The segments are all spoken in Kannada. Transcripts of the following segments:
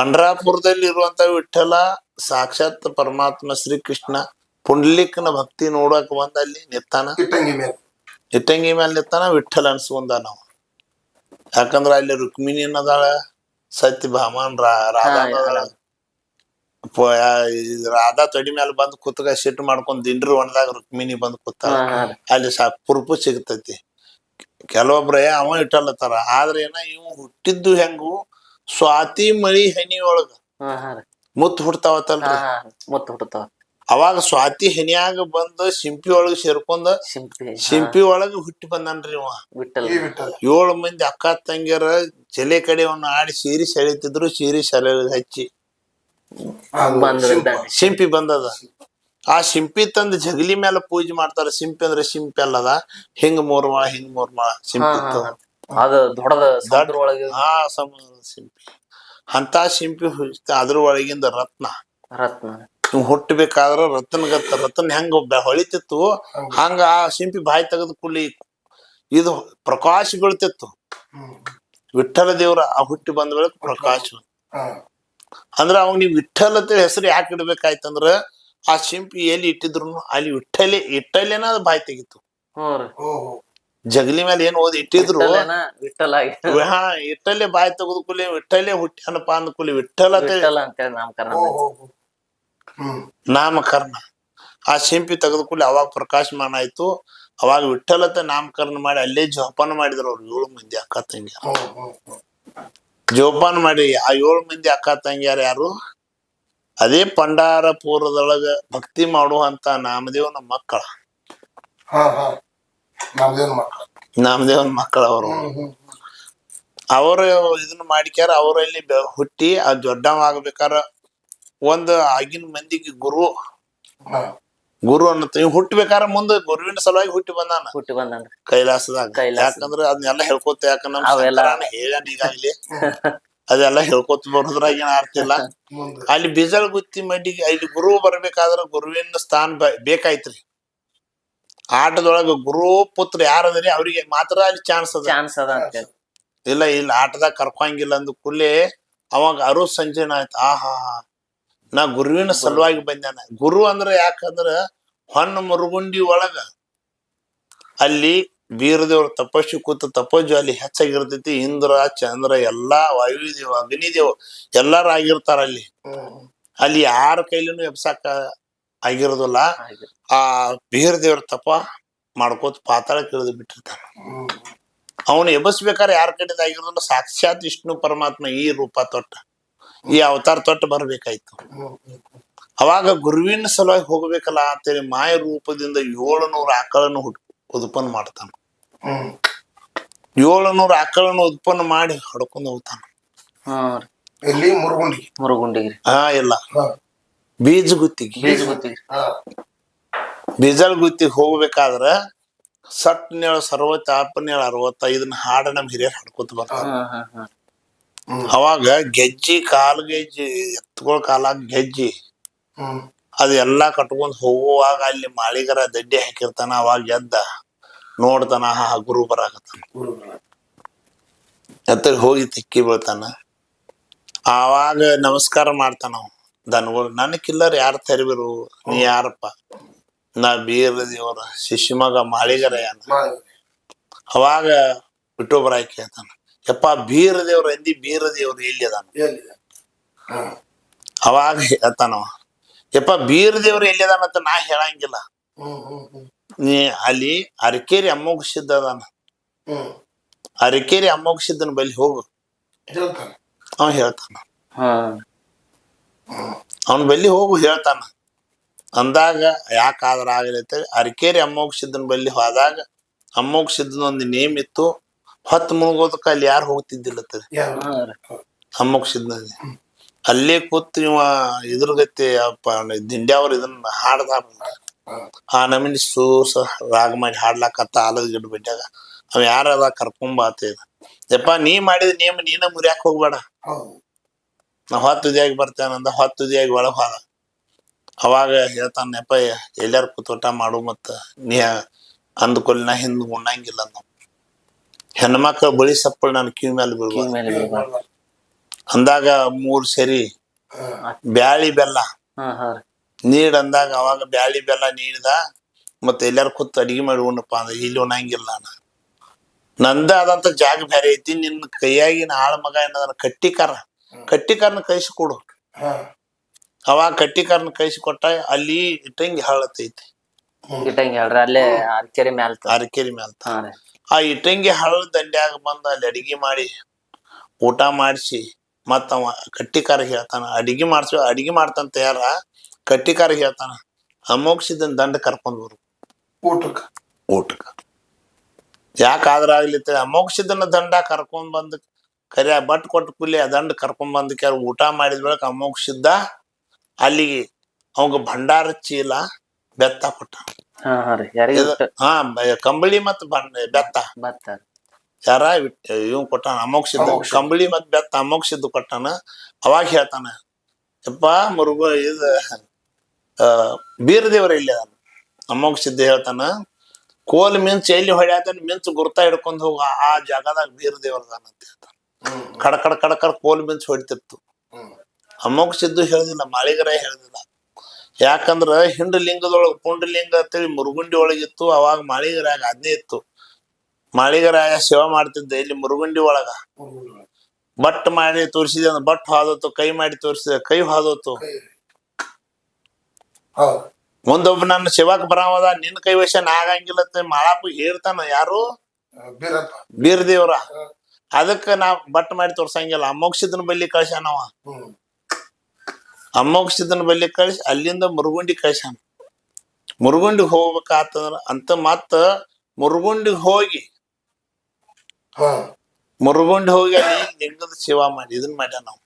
ಪಂಡ್ರಾಪುರದಲ್ಲಿ ಇರುವಂತ ವಿಠಲ ಸಾಕ್ಷಾತ್ ಪರಮಾತ್ಮ ಶ್ರೀಕೃಷ್ಣ ಪುಂಡ್ಲಿಕ್ನ ಭಕ್ತಿ ನೋಡಕ್ ಬಂದ ಅಲ್ಲಿ ನಿತ್ತಾನ? ಇಟ್ಟಂಗಿ ಮೇಲೆ. ಇಟ್ಟಂಗಿ ಮೇಲೆ ನಿತ್ತಾನ ವಿಠಲ ಅನ್ಸ್ಕೊಂಡ ನಾವು. ಯಾಕಂದ್ರ ಅಲ್ಲಿ ರುಕ್ಮಿಣಿ ಅನ್ನದಾಳ ಸತ್ಯ ಭಾಮನ್ ರಾಧಾ ರಾಧಾ ತೊಡಿ ಮೇಲೆ ಬಂದ್ ಕುತ್ಕ ಸಿಟ್ಟು ಮಾಡ್ಕೊಂಡ್ ದಿಂಡ್ರಿ ಒಣದಾಗ ರುಕ್ಮಿಣಿ ಬಂದ್ ಕೂತ. ಅಲ್ಲಿ ಸಾ ಕುರುಪು ಸಿಗ್ತೈತಿ. ಕೆಲವೊಬ್ರೆ ಅವ ಇಟ್ಟಲ್ಲತ್ತಾರ. ಆದ್ರೆ ಏನ ಇವ್ ಹುಟ್ಟಿದ್ದು ಹೆಂಗು ಸ್ವಾತಿ ಮಳಿ ಹನಿ ಒಳಗ ಮುತ್ ಮುತ್ ಹುಡ್ತಾವತ್ತಲ್ರಿ? ಹಾ ಹಾ ಮುತ್ತ ಹುಟ್ಟತಾವ ಅವಾಗ ಸ್ವಾತಿ ಹೆನಿಯಾಗ ಬಂದು ಸಿಂಪಿ ಒಳಗ ಸೇರ್ಕೊಂಡ ಸಿಂಪಿ ಒಳಗ ಹುಟ್ಟಿ ಬಂದನ್ರಿ ಇವ. ಏಳು ಮಂದಿ ಅಕ್ಕ ತಂಗಿಯರ ಜಲೆ ಕಡೆಯವನ್ನ ಆಡಿ ಸೀರಿ ಸೆಳಿತಿದ್ರು ಸೀರಿ ಸೆಳೆ ಹಚ್ಚಿ ಸಿಂಪಿ ಬಂದದ. ಆ ಸಿಂಪಿ ತಂದ ಜಗಲಿ ಮೇಲೆ ಪೂಜೆ ಮಾಡ್ತಾರ. ಸಿಂಪಿ ಅಂದ್ರೆ ಸಿಂಪಿ ಅಲ್ಲದ. ಹಿಂಗ್ ಮೂರ್ ಮಾಳ ಹಿಂಗ್ ಮೂರ್ ಮಾಳ ಸಿಂಪಿ. ಅದು ದೊಡ್ಡದ ಸಮುದ್ರ ಒಳಗೆ ಹಾ ಸಮುದ್ರ ಸಿಂಪಿ. ಅಂತ ಸಿಂಪಿ ಹುಚ್ಚ ಅದ್ರ ಒಳಗಿಂದ ರತ್ನ. ರತ್ನ. ನೀವು ಹುಟ್ಟಬೇಕಾದ್ರ ರತ್ನಗತ್ತ ರತ್ನ ಹೆಂಗ ಹೊಳಿತಿತ್ತು ಹಂಗ ಆ ಸಿಂಪಿ ಬಾಯಿ ತೆಗೆದ ಕೂಲಿ ಇದು ಪ್ರಕಾಶ ಬೀಳ್ತಿತ್ತು. ವಿಠಲ ದೇವ್ರ ಆ ಹುಟ್ಟಿ ಬಂದ ಬೆಳಕು ಪ್ರಕಾಶ. ಅಂದ್ರ ಅವ್ ನೀವು ವಿಠಲ್ ಅಂತ ಹೆಸರು ಯಾಕೆ ಇಡ್ಬೇಕಾಯ್ತಂದ್ರ ಆ ಸಿಂಪಿ ಎಲ್ಲಿ ಇಟ್ಟಿದ್ರು ಅಲ್ಲಿ ವಿಠಲೆ ಇಟ್ಟಲೇನ ಅದು ಬಾಯಿ ತೆಗಿತು. ಓಹೋ. ಜಗಲಿ ಮೇಲೆ ಏನ್ ಓದಿ ಇಟ್ಟಿದ್ರು? ವಿಠಲ ಹಾ ಇಟ್ಟಲೆ ಬಾಯಿ ತೆಗೆದು ಕೂಲಿ ವಿಠಲೆ ಹುಟ್ಟ್ಯಾನಪ್ಪ ಅಂದ ಕೂಲಿ ವಿಠಲ ನಾಮಕರಣ ಓಹೋ ನಾಮಕರಣ. ಆ ಸಿಂಪಿ ತೆಗೆದು ಕೂಲಿ ಅವಾಗ ಪ್ರಕಾಶಮಾನ ಆಯ್ತು. ಅವಾಗ ವಿಠಲತೆ ನಾಮಕರಣ ಮಾಡಿ ಅಲ್ಲೇ ಜೋಪಾನ ಮಾಡಿದ್ರು ಅವ್ರು ಏಳು ಮಂದಿ ಅಕ್ಕ ತಂಗಿ. ಜೋಪಾನ ಮಾಡಿ ಆ ಏಳು ಮಂದಿ ಅಕ್ಕ ತಂಗಿಯಾರ ಯಾರು? ಅದೇ ಪಂಡಾರಪುರದೊಳಗ ಭಕ್ತಿ ಮಾಡುವಂತ ನಾಮದೇವನ ಮಕ್ಕಳ. ಹಾ ಹಾ. ನಮ್ದೇನ್ ಮಕ್ಕಳು ನಾಮದೇವನ ಮಕ್ಕಳ ಅವರು. ಅವರು ಇದನ್ನ ಮಾಡಿಕ್ಯಾರ ಅವರಲ್ಲಿ ಹುಟ್ಟಿ ಆ ದೊಡ್ಡವ ಆಗ್ಬೇಕಾರ ಒಂದ್ ಆಗಿನ ಮಂದಿಗೆ ಗುರು. ಗುರು ಅನ್ನತ್ತ ಇವ್ ಹುಟ್ಟಬೇಕಾರ ಮುಂದೆ ಗುರುವಿನ ಸಲುವಾಗಿ ಹುಟ್ಟಿ ಬಂದಾನ. ಹುಟ್ಟಿ ಬಂದಾನ. ಕೈಲಾಸದಾಗ. ಯಾಕಂದ್ರೆ ಅದನ್ನೆಲ್ಲ ಹೇಳ್ಕೊತ ಯಾಕಂದ್ರೆ ಹೇಳ್ಯಾನ ಈಗಾಗ್ಲಿ ಅದೆಲ್ಲ ಹೇಳ್ಕೊತ ಬರೋದ್ರಾಗ ಏನ್ ಅರ್ಥ ಇಲ್ಲ. ಅಲ್ಲಿ ಬಿಜಲ್ ಗುತ್ತಿ ಮಡಿಗೆ ಅಲ್ಲಿ ಗುರು ಬರ್ಬೇಕಾದ್ರ ಗುರುವಿನ ಸ್ಥಾನ ಬೇಕಾಯ್ತ್ರಿ. ಆಟದೊಳಗ ಗುರು ಪುತ್ರ ಯಾರದ್ರಿ ಅವ್ರಿಗೆ ಮಾತ್ರ ಅಲ್ಲಿ ಚಾನ್ಸ್ ಅದ. ಚಾನ್ಸ್ ಅದ ಅಂತೇಳಿ ಇಲ್ಲ ಇಲ್ಲ ಆಟದಾಗ ಕರ್ಕೊಂಗಿಲ್ಲ ಅಂದ ಕೂಡಲೇ ಅವಾಗ ಅರು ಸಂಜೆನ ಆಯ್ತು ಆಹಾ ನಾ ಗುರುವಿನ ಸಲುವಾಗಿ ಬಂದಾನ ಗುರು ಅಂದ್ರ ಯಾಕಂದ್ರ ಹೊನ್ನ ಮುರುಗುಂಡಿ ಒಳಗ ಅಲ್ಲಿ ಬೀರದೇವ್ರ ತಪಸ್ಸು ಕೂತ ತಪಜ್ವಾಲಿ ಹೆಚ್ಚಾಗಿರ್ತೈತಿ. ಇಂದ್ರ ಚಂದ್ರ ಎಲ್ಲಾ ವಾಯುದೇವ ಅಗ್ನಿದೇವ ಎಲ್ಲಾರು ಆಗಿರ್ತಾರ ಅಲ್ಲಿ ಅಲ್ಲಿ ಯಾರ ಕೈಲಿನೂ ಎಬ್ಸಾಕ ಆಗಿರೋದಿಲ್ಲ ಆ ಆ ಬೀರದೇವ್ರ ತಪ ಮಾಡ್ಕೋತ ಪಾತಾಳ ಕಿಳಿದು ಬಿಟ್ಟಿರ್ತಾನ. ಅವನು ಎಬಸ್ಬೇಕಾದ್ರೆ ಯಾರ ಕಡೆದ ಆಗಿರೋದಿಲ್ಲ ಸಾಕ್ಷಾತ್ ವಿಷ್ಣು ಪರಮಾತ್ಮ ಈ ರೂಪ ತೊಟ್ಟ. ಈ ಅವತಾರ ತೊಟ್ಟ ಬರ್ಬೇಕಾಯ್ತು. ಅವಾಗ ಗುರುವಿನ ಸಲುವಾಗಿ ಹೋಗ್ಬೇಕಲ್ಲ ಅಂತೇಳಿ ಮಾಯ ರೂಪದಿಂದ ಏಳುನೂರು ಆಕಳನ್ನು ಹುಟ್ ಉತ್ಪನ್ನ ಮಾಡ್ತಾನ. ಹ್ಮ್ ಏಳುನೂರು ಆಕಳನ್ನು ಉತ್ಪನ್ನ ಮಾಡಿ ಹೊಡ್ಕೊಂಡು ಹೋಗ್ತಾನ. ಎಲ್ಲಿ? ಮುರುಗುಂಡಿ ಮುರುಗುಂಡಿ ಹಾ ಇಲ್ಲ ಹಾ. ಬೀಜ ಗುತ್ತಿಗೆ ಬೀಜ ಗುತ್ತಿಗೆ ಬೀಜಲ್ ಗುತ್ತಿಗೆ ಹೋಗ್ಬೇಕಾದ್ರ ಸಟ್ ನೇಳ ಸರ್ವತ್ತ ಅಪ್ಪನೇಳ ಅರವತ್ತೈದನ್ನ ಹಾಡ ನಮ್ ಹಿರಿಯರ್ ಹಾಡ್ಕೊತ ಬರ್ತಾರ. ಅವಾಗ ಗೆಜ್ಜಿ ಕಾಲ್ ಗೆಜ್ಜಿ ಎತ್ಕೊಳ್ ಕಾಲ ಗೆಜ್ಜಿ. ಅದೆಲ್ಲಾ ಅದು ಎಲ್ಲಾ ಕಟ್ಕೊಂಡ್ ಹೋಗುವಾಗ ಅಲ್ಲಿ ಮಾಳಿಗರ ದಡ್ಡಿ ಹಾಕಿರ್ತಾನ ಅವಾಗ ಎದ್ದ ನೋಡ್ತಾನ ಹಾ ಗುರು ಬರಾಕತ್ತಾನ. ಎತ್ತ ಹೋಗಿ ತಿಕ್ಕಿ ಬೀಳ್ತಾನ. ಆವಾಗ ನಮಸ್ಕಾರ ಮಾಡ್ತಾನ ಅವ ದನಗಳು ನನ್ನ ಕಿಲ್ಲರ್ ಯಾರ ತೆರವಿರು? ನೀ ಯಾರಪ್ಪ? ನಾ ಬೀರ ದೇವರ ಶಿಶಿ ಮಗ ಮಾಳಿಗರ ಯಾನ ಅವಾಗ ಬಿಟ್ಟೊಬ್ಬರಾಯ್ ಕೇಳ್ತಾನ ಯಪ್ಪ ಬೀರ ದೇವ್ರ ಎಂದಿ ಬೀರ ದೇವ್ರು ಎಲ್ಲಿ ಅದಾನ? ಅವಾಗ ಹೇಳ್ತಾನವ ಯಪ್ಪ ಬೀರ ದೇವ್ರು ಎಲ್ಲಿ ಅದಾನ ಅಂತ ನಾ ಹೇಳಂಗಿಲ್ಲ. ನೀ ಅಲ್ಲಿ ಅರಕೇರಿ ಅಮ್ಮೋಗ ಸಿದ್ಧ ಅದಾನ. ಹ್ಮ್. ಅರಕೇರಿ ಅಮ್ಮೋಗ ಸಿದ್ದನ ಬಳಿ ಹೋಗು ಅವ ಹೇಳ್ತಾನ. ಹ್ಮ್ ಅವನ ಬಲ್ಲಿ ಹೋಗು ಹೇಳ್ತಾನ. ಅಂದಾಗ ಯಾಕಾದ್ರ ಆಗಲೈತೆ ಅರಿಕೇರಿ ಅಮ್ಮೋಗ ಸಿದ್ದನ ಬಲ್ಲಿ ಹೋದಾಗ ಅಮ್ಮೋಗ ಸಿದ್ದನ ಒಂದು ನೇಮ್ ಇತ್ತು ಹೊತ್ತು ಮುಳುಗೋದಕ್ಕ ಅಲ್ಲಿ ಯಾರು ಹೋಗ್ತಿದ್ದಿಲ್ಲ ಯಾರು? ಹ್ಮ್ ರೀ. ಅಮ್ಮೋಗ ಸಿದ್ನ ಅಲ್ಲೇ ಕೂತ್ ಇವ ಎದುರುಗತ್ತೆ ಗತಿ ಅಪ್ಪ ದಿಂಡ್ಯಾವ್ರ ಇದನ್ನ ಹಾಡ್ದ. ಆ ನಮನಿ ಸೂಸ ರಾಗ ಮಾಡಿ ಹಾಡ್ಲಾಕತ್ತ ಆಲದ ಗಿಡ ಬಿಟ್ಟಾಗ ಅವ ಯಾರದ ಕರ್ಕೊಂಬಾತ ಯಪ್ಪ ನೀ ಮಾಡಿದ ನಿಯಮ ನೀನ ಮುರಿಯಾಕ ಹೋಗ್ಬೇಡ. ಹೌದು. ನಾ ಹೊತ್ತುದಿಯಾಗಿ ಬರ್ತೇನಂದ ಹೊತ್ತುದಿಯಾಗಿ ಒಳಗ್ ಹೋದ. ಅವಾಗ ಹೇಳ್ತಾನ ಯಪ್ಪ ಎಲ್ಲಾರು ಕೂತೋಟ ಮಾಡು ಮತ್ತ ನೀ ಅಂದ್ಕೊಲ್ ನಾ ಹಿಂದ್ ಉಣ್ಣಂಗಿಲ್ಲ ಅಂದ. ಹೆಣ್ಮಕ್ಳ ಬಳಿ ಸಪ್ಪಳ ನಾನು ಕಿವಿ ಮೇಲೆ. ಅಂದಾಗ ಮೂರ್ ಸರಿ ಬ್ಯಾಳಿ ಬೆಲ್ಲ ನೀಡ ಅಂದಾಗ ಅವಾಗ ಬ್ಯಾಳಿ ಬೆಲ್ಲ ನೀಡ್ದ ಮತ್ತೆ ಎಲ್ಲಾರು ಕೂತ್ ಅಡಿಗೆ ಮಾಡಿ ಉಣ್ಣಪ್ಪ ಅಂದ್ರೆ ಇಲ್ಲಿ ಉಣ್ಣಂಗಿಲ್ಲ ನಾನು. ನಂದ ಆದಂತ ಜಾಗ ಬೇರೆ ಐತಿ ನಿನ್ನ ಕೈಯಾಗಿನ ಆಳ ಮಗ ಏನಾದ್ರ ಕಟ್ಟಿಕಾರ. ಕಟ್ಟಿಕಾರನ ಕೈಸಿ ಕೊಡು. ಅವ ಅವಾಗ ಕಟ್ಟಿಕಾರನ ಕೈಸಿ ಕೊಟ್ಟ ಅಲ್ಲಿ ಇಟ್ಟಂಗಿ ಹಳತೈತಿ ಇಟ್ಟಂಗಿ ಹೇಳ್ರಿ ಅಲ್ಲೇ ಅರ್ಕೆರಿ ಮ್ಯಾಲ ಅರಕೇರಿ ಮ್ಯಾಲ ಆ ಇಟ್ಟಂಗಿ ಹಳ್ಳ ದಂಡ್ಯಾಗ ಬಂದ ಅಲ್ಲಿ ಅಡಿಗೆ ಮಾಡಿ ಊಟ ಮಾಡಿಸಿ ಮತ್ತ ಅವ ಕಟ್ಟಿಕಾರ ಹೇಳ್ತಾನ ಅಡಿಗೆ ಮಾಡ್ಸಿ ಅಡಿಗೆ ಮಾಡ್ತಾನ ತಯಾರ ಕಟ್ಟಿಕಾರ ಹೇಳ್ತಾನ ಅಮೋಕ್ಷಿದನ್ ದಂಡ ಕರ್ಕೊಂಡ್ ಬರು. ಊಟಕ್ಕ. ಊಟಕ್ಕ. ಯಾಕಾದ್ರ ಆಗ್ಲಿತ್ತ ಅಮೋಕ್ಷದನ್ನ ದಂಡ ಕರ್ಕೊಂಡ್ ಬಂದ್ ಕರಿಯ ಬಟ್ ಕೊಟ್ಟ ಕೂಲಿ ಅದಂಡ್ ದಂಡ ಕರ್ಕೊಂಡ್ ಬಂದ ಅವ್ರು ಊಟ ಮಾಡಿದ ಬಳಿಕ ಅಮೋಕ್ಷಿದ್ದ ಅಲ್ಲಿಗೆ ಅವಂಗ ಭಂಡಾರ ಚೀಲ ಬೆತ್ತ ಕೊಟ್ಟ. ಹಾ ಕಂಬಳಿ ಮತ್ ಬೆತ್ತ. ಯಾರ ಇವ್ ಕೊಟ್ಟಾನ? ಅಮೋಕ್ಷಿದ್ದ ಅಮೋಕ್ಷ. ಕಂಬಳಿ ಮತ್ ಬೆತ್ತ ಅಮೋಕ್ಷಿದ್ದು ಕೊಟ್ಟಾನ. ಅವಾಗ ಹೇಳ್ತಾನ ಯಪ್ಪ ಮುರುಗ ಇದ ಬೀರದೇವ್ರ ಬೀರ ದೇವ್ರ ಇಲ್ಲಿ ಅದಾನ. ಅಮೋಕ್ಷಿದ್ದ ಹೇಳ್ತಾನ ಕೋಲ್ ಮಿಂಚ್ ಎಲ್ಲಿ ಹೊಡ್ಯಾತನ? ಮಿಂಚ್ ಗುರ್ತಾ ಹಿಡ್ಕೊಂಡು ಹೋಗ. ಆ ಜಾಗದಾಗ ಬೀರದೇವ್ರದಾನ ಅಂತ ಹೇಳ್ತಾನ. ಕಡ ಕಡ ಕಡ ಕಡ ಕೋಲ್ ಮಿಂಚ್ ಹೊಡಿತಿತ್ತು. ಅಮ್ಮಗ್ ಸಿದ್ದು ಹೇಳ್ದಿಲ್ಲ ಮಾಳಿಗರ ಹೇಳ್ದಿಲ್ಲ. ಯಾಕಂದ್ರ ಹಿಂಡು ಲಿಂಗದೊಳಗ ಪುಂಡಲಿಂಗ ಅಂತೇಳಿ ಮುರುಗುಂಡಿ ಒಳಗಿತ್ತು ಅವಾಗ ಮಾಳಿಗರಾಗ ಅದ್ನೇ ಇತ್ತು. ಮಾಳಿಗರಾಯ ಸೇವೆ ಮಾಡ್ತಿದ್ದೆ ಇಲ್ಲಿ ಮುರುಗುಂಡಿ ಒಳಗ. ಬಟ್ ಮಾಡಿ ತೋರಿಸಿದೆ ಅಂದ್ರೆ ಬಟ್ ಹಾದೋತು ಕೈ ಮಾಡಿ ತೋರಿಸಿದೆ ಕೈ ಹಾದೋತು ಮುಂದೊಬ್ಬ ನನ್ನ ಶಿವಕ್ ಬರಾವದ ನಿನ್ ಕೈ ವಶ ಆಗಂಗಿಲ್ಲ ಮಾಳಾಪ ಹೇಳ್ತಾನ ಯಾರು? ಬೀರದೇವ್ರ. ಬೀರ್ ದೇವ್ರ ಅದಕ್ಕ ನಾ ಬಟ್ ಮಾಡಿ ತೋರ್ಸಂಗಿಲ್ಲ. ಅಮೋಕ್ಷದನ ಬಲ್ಲಿ ಕಳ್ಸ್ಯಾನವ ಹ್ಮ್. ಅಮೋಕ್ಷದನ ಬಲ್ಲಿ ಕಳ್ಸಿ ಅಲ್ಲಿಂದ ಮುರುಗುಂಡಿ ಕಳ್ಸ್ಯಾನ. ಮುರುಗುಂಡಿಗೆ ಹೋಗ್ಬೇಕಾತಂದ್ರ ಅಂತ ಮತ್ತ ಮುರುಗುಂಡಿಗೆ ಹೋಗಿ ಹಾ. ಮುರುಗುಂಡಿ ಹೋಗಿ ಅಲ್ಲಿ ಲಿಂಗದ ಸೇವಾ ಮಾಡಿ ಇದನ್ನ ಮಾಡ್ಯ ನಾವು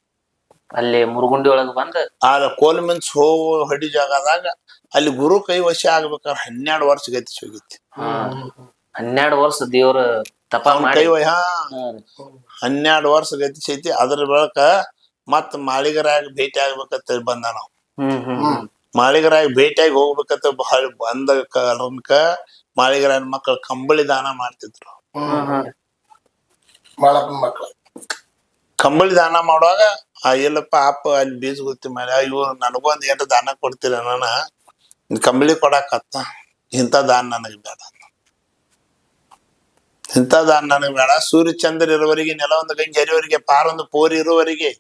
ಅಲ್ಲಿ ಮುರುಗುಂಡಿ ಒಳಗ್ ಬಂದ ಆ ಕೋಲ್ ಮಿನ್ಸ್ ಹೋಗೋ ಹೊಡಿ ಜಾಗದಾಗ ಅಲ್ಲಿ ಗುರು ಕೈ ವಶ ಆಗ್ಬೇಕಾದ್ರೆ ಹನ್ನೆರಡು ವರ್ಷ ಗತಿ ಹೋಗಿತ್ತು ಹಾ. ಹನ್ನೆರಡು ವರ್ಷ ದೇವ್ರ ತಪ ಕೈ ಹಾ. ಹನ್ನೆರಡು ವರ್ಷ ಗತಿಸೈತಿ ಅದ್ರ ಬಳಕ ಮತ್ ಮಾಳಿಗರಾಗಿ ಭೇಟಿ ಆಗ್ಬೇಕಂತ ಬಂದ ನಾವು. ಮಾಳಿಗರಾಗಿ ಭೇಟಿಯಾಗಿ ಹೋಗ್ಬೇಕಂತ ಬಹಳ ಬಂದ ಕಾರಣಕ್ಕ ಮಾಳಿಗರಾಯನ ಮಕ್ಕಳು ಕಂಬಳಿ ದಾನ ಮಾಡ್ತಿದ್ರು. ಹಾ ಹಾ ರೀ. ಮಾಳಪ್ಪನ ಮಕ್ಕಳು ಕಂಬಳಿ ದಾನ ಮಾಡುವಾಗ ಆ ಎಲ್ಲಪ್ಪ ಅಪ್ಪ ಅಲ್ಲಿ ಬೀಜ ಗೊತ್ತಿ ಮೇಲೆ ಇವ್ರು ನನಗೊಂದ್ ಏನ್ ಏನ್ರ ದಾನ ಕೊಡ್ತೀರ ನನ್ನ. ಕಂಬಳಿ ಕೊಡಾಕತ್ತ ಇಂಥ ದಾನ ನನಗೆ ಬೇಡ ಇಂಥ ದಾನ ನನಗೆ ಬೇಡ. ಸೂರ್ಯಚಂದ್ರ ಚಂದ್ರ ಇರುವವರೆಗೆ ನೆಲ ಒಂದು ಗಂಜಿ ಹರಿವರೆಗೆ ಪಾರೊಂದು ಪೋರಿ ಇರುವವರಿಗೆ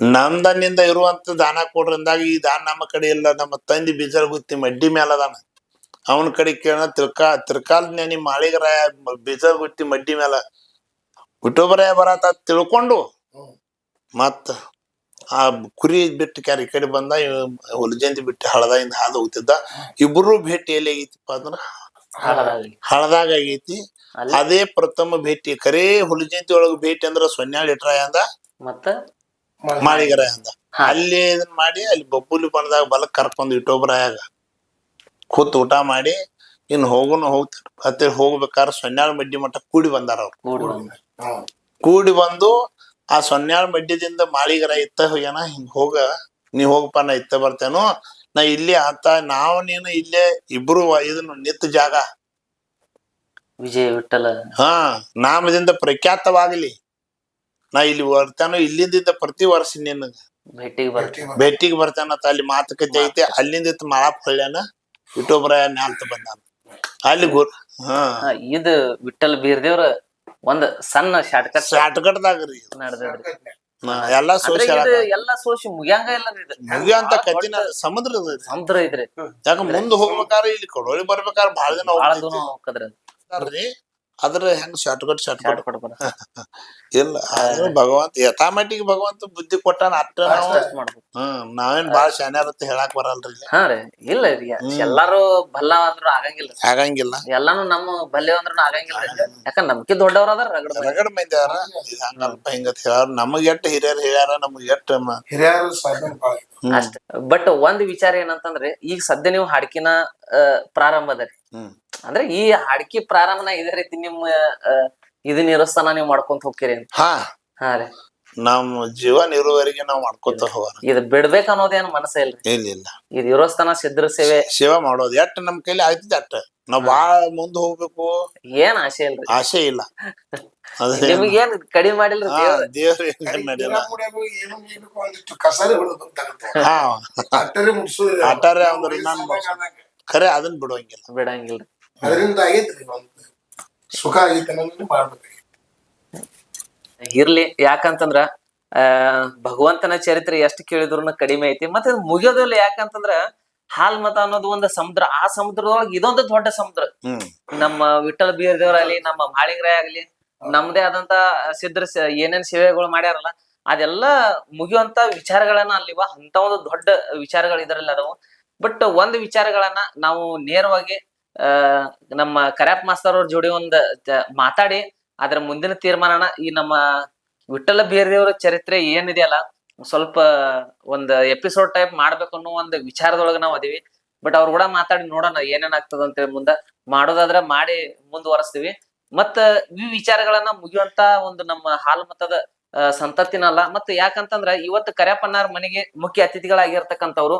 ನಂದನಿಂದ ಇರುವಂತ ದಾನ ಕೊಡ್ರಂದಾಗ ಈ ದಾನ ನಮ್ಮ ಕಡೆ ಇಲ್ಲ. ನಮ್ಮ ತಂದಿ ಬೀಜ ಗುತ್ತಿ ಮಡ್ಡಿ ಮೇಲೆ ಅದಾನ. ಅವನ ಕಡೆ ಕೇಳ ತಿರ್ಕಾ ತಿರ್ಕಾಲ್ ನೆನಿ ಮಾಳಿಗರಾಯ ಬೀಜ ಗುತ್ತಿ ಮಡ್ಡಿ ಮೇಲೆ ವಿಠೋಬರಾಯ ಬರತ ತಿಳ್ಕೊಂಡು ಮತ್ತ ಆ ಕುರಿ ಬಿಟ್ಟು ಕ್ಯಾರ ಕಡೆ ಬಂದ ಹುಲಜಂತಿ ಬಿಟ್ಟು ಹಳದಾಗಿಂದ ಹಾದು ಹೋಗ್ತಿದ್ದ. ಇಬ್ಬರು ಭೇಟಿ ಎಲ್ಲಿ ಆಗೈತಿಪ್ಪ ಅಂದ್ರ. ಹಳದಾಗ ಐತಿ ಅದೇ ಪ್ರಥಮ ಭೇಟಿ ಕರೇ ಹುಲಜಂತಿ ಒಳಗ ಭೇಟಿ ಅಂದ್ರ ಸೊನ್ಯಾಳ ಇಟ್ರಾಯ ಅಂದ ಮತ್ತ? ಮಾಳಿಗರಾಯ ಅಂದ. ಅಲ್ಲಿ ಇದನ್ ಮಾಡಿ ಅಲ್ಲಿ ಬಬ್ಬುಲಿ ಬಂದಾಗ ಬಲ ಕರ್ಕೊಂಡ್ ಇಟ್ಟೊಬ್ರಾಯಾಗ. ಕೂತ್ ಊಟ ಮಾಡಿ ಇನ್ ಹೋಗುನು ಹೋಗ್ತಾರ ಮತ್ತೆ ಹೋಗ್ಬೇಕಾರ ಸೊನ್ಯಾಳ ಮಡ್ಡಿ ಮಠ ಕೂಡಿ ಬಂದಾರ ಅವ್ರು. ಕೂಡಿ ಬಂದ್ ಹ್ಮ್ ಕೂಡಿ ಬಂದು ಆ ಸೊನ್ಯಾಳ ಮಡ್ಡಿದಿಂದ ಮಾಳಿಗರ ಇತ್ತ ಹೋಗ್ಯಾನ ಹಿಂಗ್ ಹೋಗ ನೀ ಹೋಗಪ್ಪ ನಾ ಇತ್ತ ಬರ್ತೇನೋ ನಾ ಇಲ್ಲಿ ಆತ ನಾವು ನೀನು ಇಲ್ಲೇ ಇಬ್ರು ಇದನ್ನು ನಿತ್ತ ಜಾಗ. ವಿಜಯ ವಿಠಲ. ಹಾ ನಾಮದಿಂದ ಪ್ರಖ್ಯಾತವಾಗಲಿ. ನಾ ಇಲ್ಲಿ ಬರ್ತೇನೋ ಇಲ್ಲಿಂದ ಪ್ರತಿ ವರ್ಷ ನಿನ್ನ ಭೇಟಿಗೆ ಬರ್ತೀನಿ. ಭೇಟಿಗೆ ಬರ್ತಾನ ಅಲ್ಲಿ ಮಾತುಕತೆ ಐತೆ ಅಲ್ಲಿಂದ ಮಾಳಾಪ್ ಹೊಳ್ಯಾನ ವಿಠೋಬರಾಯ ಮ್ಯಾಲ್ತ ಬಂದಾನ. ಅಲ್ಲಿ ಗುರು ಹಾ. ಇದು ವಿಠಲ್ ಬೀರ್ದೇವ್ರ ಒಂದ್ ಸಣ್ಣ ಶಾರ್ಟ್ಕಟ್ ಶಾಟ್ಕಟ್ದಾಗ ರೀ ನಡೆದ್ರಿ ಎಲ್ಲಾ ಸೋಷಿಯಲ್ ಎಲ್ಲಾ ಸೋಸಿ ಮುಗ್ಯಾಂಗ ಇಲ್ಲ ಮುಗಿಯಂತ ಕತ್ತಿನ ಸಮುದ್ರ. ಸಮುದ್ರ ಐತ್ರಿ ಯಾಕ ಮುಂದ್ ಹೋಗ್ಬೇಕಾದ್ರೆ ಇಲ್ಲಿ ಕೊಡೋಳಿ ಬರ್ಬೇಕಾದ್ರೆ ಬಹಳ ದಿನ ಬಾಳ ಅದ್ರ ಹೆಂಗ್ ಶಾರ್ಟ್ಕಟ್ ಶಾರ್ಟ್ಕಟ್ ಇಲ್ಲ ಆದ್ರೆ ಭಗವಂತ ಯಥಾಮಟ್ಟಿಗೆ ಭಗವಂತ ಬುದ್ಧಿ ಕೊಟ್ಟಾನ ಅಟ್ಟ ನಾವು ಹ್ಮ್ ನಾವೇನ್ ಬಾಳ ಶಾನ್ಯಾರ ಅಂತ ಹೇಳಾಕ್ ಬರಲ್ರಿ ಇಲ್ಲಿ. ಹಾ ರೀ ಇಲ್ಲ ರೀ ಎಲ್ಲಾರು ಬಲ್ಲ ಅಂದ್ರು ಆಗಂಗಿಲ್ಲ ಆಗಂಗಿಲ್ಲ. ಎಲ್ಲಾನು ನಮ್ಮ ಬಲ್ಲೆ ಅಂದ್ರು ಆಗಂಗಿಲ್ಲ ಯಾಕಂದ್ರೆ ನಮ್ಕಿ ದೊಡ್ಡವ್ರ ಅದಾರ ರಗಡ ಮಂದಿ. ರಗಡ ಮಂದಿ ಅದಾರ ಹಂಗಲ್ಪ ಹಿಂಗತ್ ಹೇಳ್ಯಾರ ನಮಗ್ ಎಟ್ ಹಿರಿಯರ್ ಹೇಳ್ಯಾರ ನಮಗ್ ಎಷ್ಟ್ ಮ- ಹಿರಿಯರು ಬಟ್ ಒಂದ್ ವಿಚಾರ ಏನಂತಂದ್ರೆ ಈಗ ಸದ್ಯ ನೀವು ಹಾಡ್ಕಿನ ಆ, ಪ್ರಾರಂಭ ಅದರಿ ಹ್ಮ್. ಅಂದ್ರೆ ಈ ಹಾಡ್ಕಿ ಪ್ರಾರಂಭನ ಇದೇ ರೀತಿ ನಿಮ್ಮ ಇದನ್ನ ಇರಸ್ತಾನ ನೀವು ಮಾಡ್ಕೊಂತ ಹೋಗ್ತೀರಿ ಅಂತ. ಹಾ. ಹಾ ರೀ. ನಮ್ ಜೀವನ ಇರುವವರೆಗೆ ನಾವ್ ಮಾಡ್ಕೊತ ಹೋಗೋಣ. ಇದು ಬಿಡ್ಬೇಕು ಅನ್ನೋದೇನು ಮನಸ್ಸೇ ಇಲ್ರಿ ಇಲ್ಲ ಇಲ್ಲ. ಇದು ಇರೋಸ್ತನ ಸಿದ್ರ ಸೇವೆ. ಸೇವೆ ಮಾಡೋದು. ಎಟ್ ನಮ್ ಕೈಲಿ ಆಯ್ತದ ಅಟ್ಟ ನಾವ್ ಬಾಳ ಮುಂದ್ ಹೋಗ್ಬೇಕು. ಏನ್ ಆಸೆ ಇಲ್ರಿ. ಆಸೆ ಇಲ್ಲ. ನಿಮಗೇನ್ ಕಡಿಮೆ ಮಾಡಿಲ್ರಿ ಹಾ ದೇವ್ರ? ದೇವ್ರ ಕಸರಿ ತಗೊಂಡು ಹಾ. ಅಟ್ಟರೆ ಅಂದ್ರೆ ಖರೆ ಅದನ್ನ ಬಿಡುವಂಗಿಲ್ಲ ಬಿಡಂಗಿಲ್ರಿ ಅದರಿಂದ ಆಗೈತ್ರಿ ಒಂದು ಸುಖ ಆಗೈತೆ ಅನ್ನೋದನ್ನ ಮಾಡ್ಬೇಕು. ಇರ್ಲಿ ಯಾಕಂತಂದ್ರ ಆ ಭಗವಂತನ ಚರಿತ್ರೆ ಎಷ್ಟು ಕೇಳಿದ್ರು ಕಡಿಮೆ ಐತಿ ಮತ್ತೆ ಮುಗಿಯೋದಿಲ್ಲ ಯಾಕಂತಂದ್ರ ಹಾಲ್ ಮತ ಅನ್ನೋದು ಒಂದು ಸಮುದ್ರ ಆ ಸಮುದ್ರದೊಳಗೆ ಇದೊಂದು ದೊಡ್ಡ ಸಮುದ್ರ. ನಮ್ಮ ವಿಠಲ ಬೀರದೇವರಾಗ್ಲಿ ನಮ್ಮ ಮಾಳಿಂಗ್ರಾಯ ಆಗ್ಲಿ ನಮ್ದೇ ಆದಂತ ಸಿದ್ರ ಏನೇನ್ ಸೇವೆಗಳು ಮಾಡ್ಯಾರಲ್ಲ ಅದೆಲ್ಲ ಮುಗಿಯುವಂತ ವಿಚಾರಗಳನ್ನ ಅಲ್ಲಿವ ಅಂತ ಒಂದು ದೊಡ್ಡ ವಿಚಾರಗಳು ಇದರಲ್ಲಿ ಅದಾವು. ಬಟ್ ಒಂದ್ ವಿಚಾರಗಳನ್ನ ನಾವು ನೇರವಾಗಿ ನಮ್ಮ ಕರ್ಯಾಪ್ ಮಾಸ್ತರ್ ಅವ್ರ ಜೋಡಿ ಒಂದ್ ಮಾತಾಡಿ, ಅದ್ರ ಮುಂದಿನ ತೀರ್ಮಾನನ ಈ ನಮ್ಮ ವಿಠಲ ಬೇರೆಯವರ ಚರಿತ್ರೆ ಏನಿದೆಯಲ್ಲ, ಸ್ವಲ್ಪ ಒಂದ್ ಎಪಿಸೋಡ್ ಟೈಪ್ ಮಾಡ್ಬೇಕು ಅನ್ನೋ ಒಂದ್ ವಿಚಾರದೊಳಗ ನಾವ್ ಅದೀವಿ. ಬಟ್ ಅವ್ರ ಕೂಡ ಮಾತಾಡಿ ನೋಡೋಣ ಏನೇನ್ ಆಗ್ತದ ಅಂತೇಳಿ ಮುಂದ ಮಾಡೋದಾದ್ರ ಮಾಡಿ ಮುಂದುವರಿಸ್ತೀವಿ. ಮತ್ತ ಈ ವಿಚಾರಗಳನ್ನ ಮುಗಿಯುವಂತ ಒಂದು ನಮ್ಮ ಹಾಲು ಮತದ ಮತ್ತ ಯಾಕಂತಂದ್ರ ಇವತ್ತು ಕರ್ಯಾಪನ್ನಾರ್ ಮನೆಗೆ ಮುಖ್ಯ ಅತಿಥಿಗಳಾಗಿರ್ತಕ್ಕಂಥವ್ರು,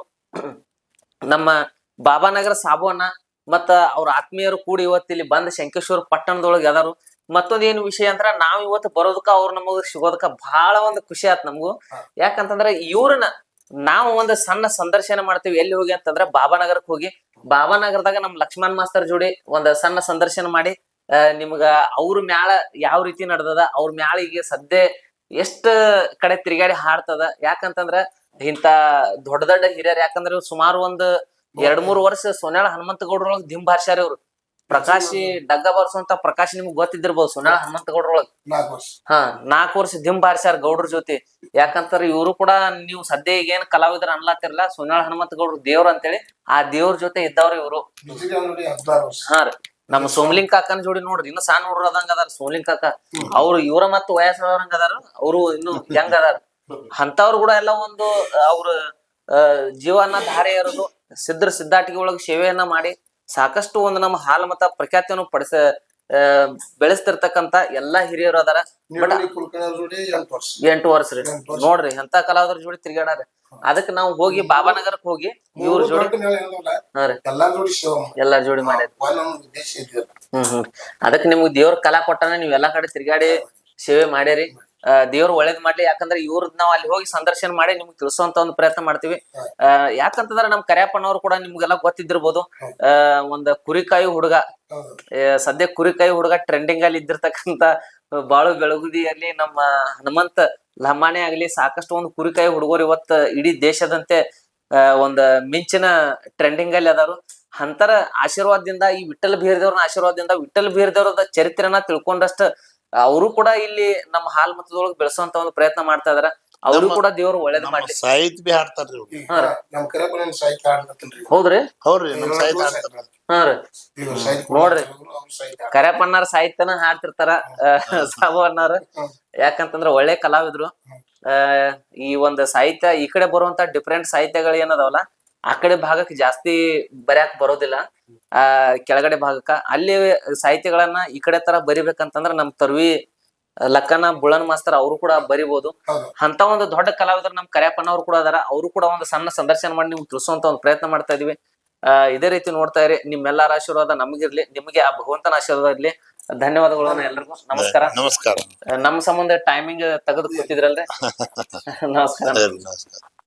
ನಮ್ಮ ಬಾಬಾನಗರ ಸಾಬು ಅಣ್ಣ ಮತ್ತ ಅವ್ರ ಆತ್ಮೀಯರು ಕೂಡಿ ಇವತ್ತು ಇಲ್ಲಿ ಬಂದ ಶಂಕೇಶ್ವರ ಪಟ್ಟಣದೊಳಗೆ ಅದಾರು. ಮತ್ತೊಂದ್ ಏನ್ ವಿಷಯ ಅಂದ್ರ ನಾವ್ ಇವತ್ತು ಬರೋದಕ್ಕ ಅವ್ರ ನಮಗ ಸಿಗೋದಕ್ಕ ಬಹಳ ಒಂದು ಖುಷಿ ಆತ್ ನಮಗೂ. ಯಾಕಂತಂದ್ರ ಇವ್ರನ್ನ ನಾವು ಒಂದು ಸಣ್ಣ ಸಂದರ್ಶನ ಮಾಡ್ತೀವಿ. ಎಲ್ಲಿ ಹೋಗಿ ಅಂತಂದ್ರ ಬಾಬಾನಗರಕ್ ಹೋಗಿ. ಬಾಬಾನಗರದಾಗ ನಮ್ ಲಕ್ಷ್ಮಣ್ ಮಾಸ್ತರ್ ಜೋಡಿ ಒಂದ್ ಸಣ್ಣ ಸಂದರ್ಶನ ಮಾಡಿ ನಿಮ್ಗ ಅವ್ರ ಮ್ಯಾಳ ಯಾವ ರೀತಿ ನಡ್ದದ ಅವ್ರ ಮ್ಯಾಳ ಈಗ ಸದ್ಯ ಎಷ್ಟ ಕಡೆ ತಿರುಗಾಡಿ ಹಾಡ್ತದ. ಯಾಕಂತಂದ್ರ ಇಂತ ದೊಡ್ಡ ದೊಡ್ಡ ಹಿರಿಯರ್ ಯಾಕಂದ್ರ ಸುಮಾರು ಒಂದ್ ಎರಡ್ ಮೂರ್ ವರ್ಷ ಸೋನ್ಯಾಳ ಹನುಮಂತ ಗೌಡ್ರೊಳಗ್ ದಿಂಬ್ ಹಾರ್ಸ್ಯಾರ ಇವ್ರು. ಪ್ರಕಾಶಿ ಡಗ್ಗ ಬಾರ್ಸುವಂತ ಪ್ರಕಾಶ್ ನಿಮ್ಗೆ ಗೊತ್ತಿದ್ದಿರ್ಬೋದು ಸೋನ್ಯಾಳ ಹನುಮಂತ ಗೌಡ್ರೊಳಗ್ ನಾಲ್ಕು ವರ್ಷ. ಹಾ ನಾಲ್ಕು ವರ್ಷ ದಿಂಬ ಹಾರ್ಸ್ಯಾರ ಗೌಡ್ರ ಜೊತೆ. ಯಾಕಂತಾರ ಇವರು ಕೂಡ ನೀವು ಸದ್ಯ ಈಗ ಏನ್ ಕಲಾವಿದ್ರ ಅನ್ಲಾತಿರಲ್ಲ ಸೋನ್ಯಾಳ ಹನುಮಂತ ಗೌಡ್ರು ದೇವ್ರ ಅಂತೇಳಿ ಆ ದೇವ್ರ ಜೊತೆ ಇದ್ದವ್ರ ಇವರು. ಹಾ ರೀ. ನಮ್ಮ ಸೋಮ್ಲಿಂಗ್ ಕಾಕನ ಜೋಡಿ ನೋಡ್ರಿ ಇನ್ನು ಸಣ್ಣ ಹುಡ್ರ ಅದಂಗ ಅದಾರ ಸೋಮಲಿಂಗ್ ಕಾಕ. ಅವ್ರು ಇವ್ರ ಮತ್ತ ವಯಸ್ಸಾದವ್ರಂಗ ಅದಾರ ಅವ್ರು ಇನ್ನು ಹೆಂಗ್ ಅದಾರ. ಅಂತವ್ರು ಕೂಡ ಎಲ್ಲ ಒಂದು ಅವ್ರ ಜೀವನ ಧಾರೆ ಇರೋದು. ಸಿದ್ಧ ಸಿದ್ಧಾಟಿಕೆ ಒಳಗೆ ಸೇವೆಯನ್ನ ಮಾಡಿ ಸಾಕಷ್ಟು ಒಂದು ನಮ್ಮ ಹಾಲು ಮತ ಪ್ರಖ್ಯಾತಿಯನ್ನು ಪಡಿಸ ಬೆಳೆಸ್ತಿರ್ತಕ್ಕಂತ ಎಲ್ಲಾ ಹಿರಿಯರು ಅದಾರ. ಎಂಟು ವರ್ಷ. ರೀ. ನೋಡ್ರಿ ಎಂತ ಕಲಾವಿದ್ರ ಜೋಡಿ ತಿರ್ಗಾಡ್ರಿ ಅದಕ್ ನಾವು ಹೋಗಿ ಬಾಬಾನಗರಕ್ ಹೋಗಿ ಇವ್ರ ಜೋಡಿ ಎಲ್ಲಾ ಜೋಡಿ ಮಾಡಿ. ಹ್ಮ್ ಹ್ಮ್. ಅದಕ್ ನಿಮ್ಗ್ ದೇವ್ರ ಕಲಾ ಕೊಟ್ಟಾನ ನೀವ್ ಎಲ್ಲಾ ಕಡೆ ತಿರ್ಗಾಡಿ ಸೇವೆ ಮಾಡ್ಯಾರಿ. ದೇವ್ರ ಒಳ್ಳೇದ್ ಮಾಡ್ಲಿ ಯಾಕಂದ್ರೆ ಇವ್ರದ್ ನಾವ್ ಅಲ್ಲಿ ಹೋಗಿ ಸಂದರ್ಶನ ಮಾಡಿ ನಿಮ್ಗೆ ತಿಳಿಸುವಂತ ಒಂದು ಪ್ರಯತ್ನ ಮಾಡ್ತೀವಿ. ಅಹ್ ಯಾಕಂತಂದ್ರೆ ನಮ್ ಕರಿಯಪ್ಪನವ್ರು ಕೂಡ ನಿಮ್ಗೆಲ್ಲ ಗೊತ್ತಿದ್ದಿರ್ಬೋದು. ಅಹ್ ಒಂದ್ ಕುರಿಕಾಯಿ ಹುಡುಗ. ಸದ್ಯ ಕುರಿಕಾಯಿ ಹುಡುಗ ಟ್ರೆಂಡಿಂಗ್ ಅಲ್ಲಿ ಇದ್ದಿರ್ತಕ್ಕಂತ ಬಾಳು ಬೆಳಗುದಿಯಲ್ಲಿ ನಮ್ಮ ಹನುಮಂತ ಲಮಾಣೆ ಆಗ್ಲಿ ಸಾಕಷ್ಟು ಒಂದು ಕುರಿಕಾಯಿ ಹುಡುಗರು ಇವತ್ತ ಇಡೀ ದೇಶದಂತೆ ಆ, ಒಂದ್ ಮಿಂಚಿನ ಟ್ರೆಂಡಿಂಗ್ ಅಲ್ಲಿ ಅದಾರು. ಅಂತರ ಆಶೀರ್ವಾದದಿಂದ ಈ ವಿಠಲ್ ಬೀರ್ದೇವ್ರನ್ನ ಆಶೀರ್ವಾದದಿಂದ ವಿಠಲ್ ಬೀರ್ದೇವ್ರದ ಚರಿತ್ರೆನ ತಿಳ್ಕೊಂಡಷ್ಟ ಅವರು ಕೂಡ ಇಲ್ಲಿ ನಮ್ಮ ಹಾಲ್ ಮತದೊಳಗೆ ಬೆಳೆಸುವಂತ ಒಂದು ಪ್ರಯತ್ನ ಮಾಡ್ತಾ ಇದಾರ. ಅವರು ಕೂಡ ದೇವ್ರು ಒಳ್ಳೇದ್ ನಮ್ಮ ಸಾಹಿತ್ ಸಾಹಿತ್ಯ ಬಿ ಹಾಡ್ತಾರ್ರಿ ಇವ್ರು. ನಮ್ ಸಾಹಿತ್ಯ ಹೌದ್ರಿ? ಹೌದ್ರಿ ನಮ್ ಸಾಹಿತ್ಯ ಹಾಡ್ತಾರ. ಹಾ ರೀ. ಈಗ ಸಾಹಿತ್ಯ ನೋಡ್ರಿ. ಅವ್ರು ಸಾಹಿತ್ಯ. ಸಾಹಿತ್ಯನ ಹಾಡ್ತಿರ್ತಾರ ಆ, ಸಾಬು ಅಣ್ಣಾರ. ಯಾಕಂತಂದ್ರ ಒಳ್ಳೆ ಕಲಾವಿದ್ರು. ಆ ಈ ಒಂದು ಸಾಹಿತ್ಯ ಈ ಕಡೆ ಬರುವಂತ ಡಿಫ್ರೆಂಟ್ ಸಾಹಿತ್ಯಗಳು ಏನದಾವಲ್ಲ ಆ ಕಡೆ ಭಾಗಕ್ಕೆ ಜಾಸ್ತಿ ಬರ್ಯಾಕ್ ಬರೋದಿಲ್ಲ. ಆ ಕೆಳಗಡೆ ಭಾಗಕ್ಕ. ಅಲ್ಲಿ ಸಾಹಿತ್ಯಗಳನ್ನ ಈ ಕಡೆ ತರ ಬರಿಬೇಕಂತಂದ್ರ ನಮ್ ತರ್ವಿ ಲಕ್ಕನ ಬುಳನ್ ಮಾಸ್ತರ್ ಅವರು ಕೂಡ ಬರಿಬಹುದು ಹೌದು. ಅಂತ ಒಂದು ದೊಡ್ಡ ಕಲಾವಿದರು ನಮ್ ಕರ್ಯಪ್ಪನ ಅವ್ರು ಕೂಡ ಅದಾರ. ಅವರು ಕೂಡ ಒಂದು ಸಣ್ಣ ಸಂದರ್ಶನ ಮಾಡಿ ನೀವು ತಿಳಿಸುವಂತ ಒಂದು ಪ್ರಯತ್ನ ಮಾಡ್ತಾ ಇದೀವಿ. ಆ ಇದೇ ರೀತಿ ನೋಡ್ತಾ ಇರಿ. ನಿಮ್ಮೆಲ್ಲರ ಆಶೀರ್ವಾದ ನಮಗಿರ್ಲಿ ನಿಮಗೆ ಆ ಭಗವಂತನ ಆಶೀರ್ವಾದ ಇರ್ಲಿ. ಧನ್ಯವಾದಗಳು ಎಲ್ರಿಗೂ. ನಮಸ್ಕಾರ. ನಮಸ್ಕಾರ. ನಮ್ಮ ಸಂಬಂಧ ಟೈಮಿಂಗ್ ತೆಗೆದು ಕೂತಿದ್ರಲ್ರಿ? ನಮಸ್ಕಾರ. ನಮಸ್ಕಾರ.